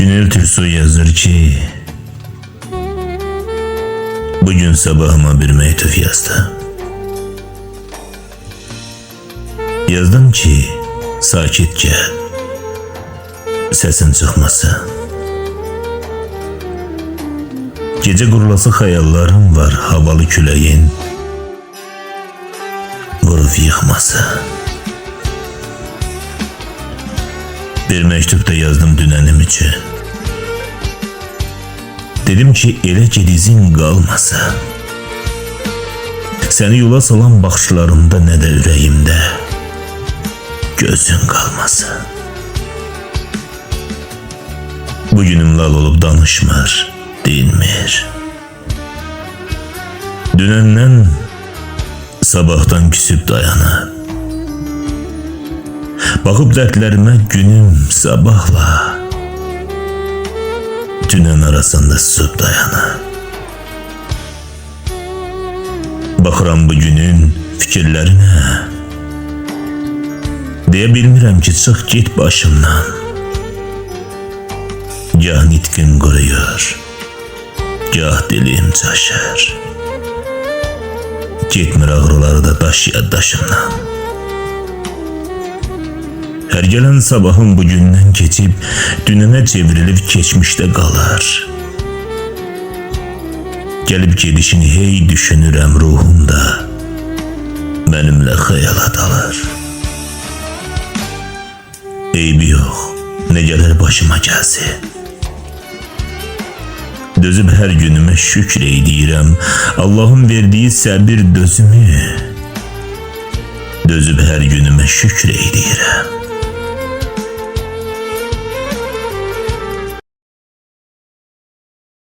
Günel Türsu yazır ki Bugün sabahıma bir mektup yazdı. Yazdım ki sakitçe sesin çıkması. Gece gurulası hayallerim var havalı küleğin vurup yıkması. Bir mektupta yazdım dünenim için. Dedim ki elə gedizin qalmasa. Səni yola salan baxışlarımda nə də ürəyimdə gözün qalmasa. Bugünüm lal olub danışmır, dinmir. Dünəndən sabahtan küsüb dayanıb. Baxıb dərdlərimə günüm sabahla. Dünən arasında susub dayanıb. Baxıram bu günün fikirlərinə Deyə bilmirəm ki, çıx get başımdan. Gah nitqim quruyur Gah dilim çaşır. Getmir ağrıları da daş yaddaşımdan Hər gələn sabahım bugündən keçib dünənə çevrilib keçmişdə qalar. Gəlib gedişini hey düşünürəm ruhumda. Mənimlə xəyala dalır. Eybi yox, nə gələr başıma gəlsin. Dözüb hər günümə şükr edirəm. Allahın verdiyi səbir dözümü. Dözüb hər günümə şükr edirəm.